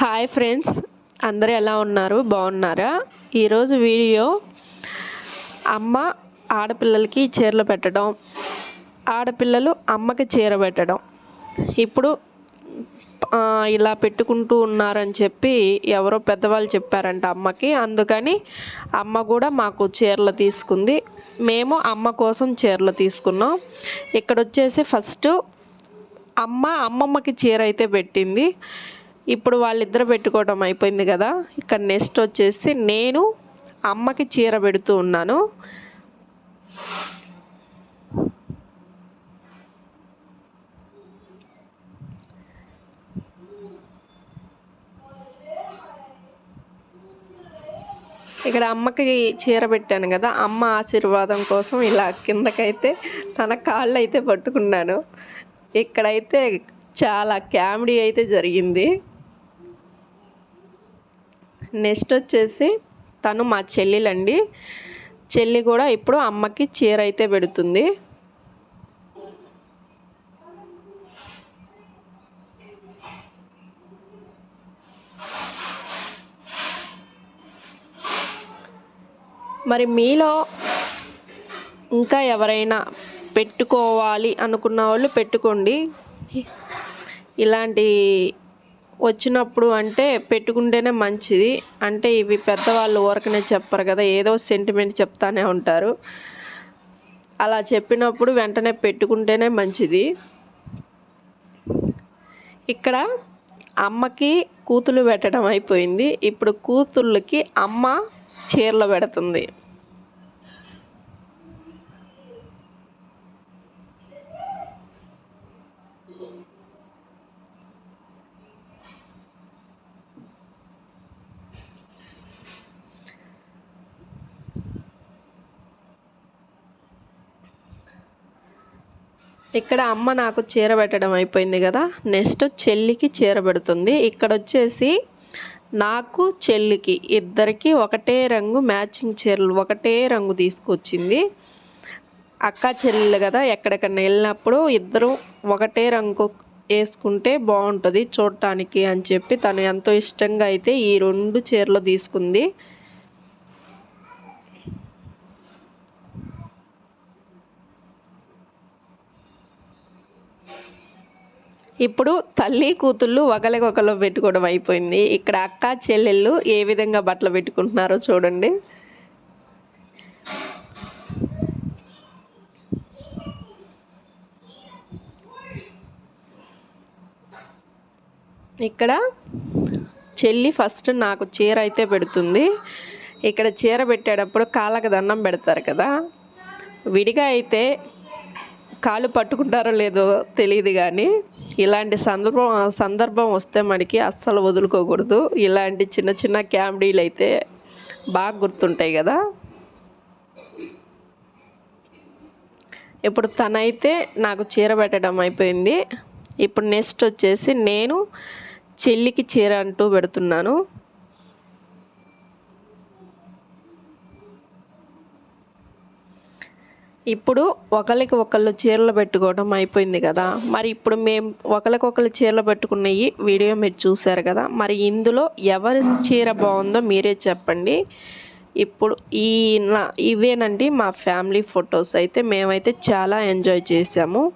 Hi friends అందరూ ఎలా ఉన్నారు? బాగున్నారా? ఈరోజు వీడియో అమ్మ ఆడపిల్లలకి చీరలు పెట్టడం ఆడపిల్లలు అమ్మకి చీర పెట్టడం. ఇప్పుడు ఇలా పెట్టుకుంటూ ఉన్నారని చెప్పి ఎవరో పెద్దవాళ్ళు చెప్పారంట అమ్మకి. అందుకని అమ్మ కూడా మాకు చీరలు తీసుకుంది. మేము అమ్మ కోసం చీరలు తీసుకున్నాం. ఇక్కడ వచ్చేసి ఫస్ట్ అమ్మ అమ్మమ్మకి చీర అయితే పెట్టింది. ఇప్పుడు వాళ్ళిద్దరు పెట్టుకోవడం అయిపోయింది కదా. ఇక్కడ నెక్స్ట్ వచ్చేసి నేను అమ్మకి చీర పెడుతూ ఉన్నాను. ఇక్కడ అమ్మకి చీర పెట్టాను కదా. అమ్మ ఆశీర్వాదం కోసం ఇలా కిందకైతే తన కాళ్ళు అయితే పట్టుకున్నాను. ఇక్కడైతే చాలా కామెడీ అయితే జరిగింది. నెక్స్ట్ వచ్చేసి తను మా చెల్లెలండి. చెల్లి కూడా ఇప్పుడు అమ్మకి చీర అయితే పెడుతుంది. మరి మీలో ఇంకా ఎవరైనా పెట్టుకోవాలి అనుకున్న వాళ్ళు పెట్టుకోండి. ఇలాంటి వచ్చినప్పుడు అంటే పెట్టుకుంటేనే మంచిది. అంటే ఇవి పెద్దవాళ్ళు ఊరకనే చెప్పరు కదా ఏదో సెంటిమెంట్ చెప్తానే ఉంటారు. అలా చెప్పినప్పుడు వెంటనే పెట్టుకుంటేనే మంచిది. ఇక్కడ అమ్మకి కూతులు పెట్టడం అయిపోయింది. ఇప్పుడు కూతుళ్ళకి అమ్మ చీరలు పెడుతుంది. ఇక్కడ అమ్మ నాకు చీర పెట్టడం అయిపోయింది కదా. నెక్స్ట్ చెల్లికి చీర పెడుతుంది. ఇక్కడ వచ్చేసి నాకు చెల్లికి ఇద్దరికి ఒకటే రంగు మ్యాచింగ్ చీరలు ఒకటే రంగు తీసుకొచ్చింది. అక్క చెల్లెలు కదా ఎక్కడికన్నా వెళ్ళినప్పుడు ఇద్దరు ఒకటే రంగు వేసుకుంటే బాగుంటుంది చూడటానికి అని చెప్పి తను ఎంతో ఇష్టంగా అయితే ఈ రెండు చీరలు తీసుకుంది. ఇప్పుడు తల్లి కూతుళ్ళు ఒకరికొకరు పెట్టుకోవడం అయిపోయింది. ఇక్కడ అక్క చెల్లెళ్ళు ఏ విధంగా బట్టలు పెట్టుకుంటున్నారో చూడండి. ఇక్కడ చెల్లి ఫస్ట్ నాకు చీర అయితే పెడుతుంది. ఇక్కడ చీర పెట్టేటప్పుడు కాళ్ళకి దండం పెడతారు కదా. విడిగా అయితే కాలు పట్టుకుంటారో లేదో తెలియదు కానీ ఇలాంటి సందర్భం సందర్భం వస్తే మనకి అస్సలు వదులుకోకూడదు. ఇలాంటి చిన్న చిన్న క్యామెడీలు అయితే బాగా గుర్తుంటాయి కదా. ఇప్పుడు తనైతే నాకు చీర పెట్టడం అయిపోయింది. ఇప్పుడు నెక్స్ట్ వచ్చేసి నేను చెల్లికి చీర అంటూ పెడుతున్నాను. ఇప్పుడు ఒకరికి ఒకళ్ళు చీరలు పెట్టుకోవడం అయిపోయింది కదా. మరి ఇప్పుడు మేము ఒకరికొకరు చీరలు పెట్టుకున్నవి వీడియో మీరు చూశారు కదా. మరి ఇందులో ఎవరి చీర బాగుందో మీరే చెప్పండి. ఇప్పుడు ఈ నా ఇవేనండి మా ఫ్యామిలీ ఫొటోస్. అయితే మేమైతే చాలా ఎంజాయ్ చేసాము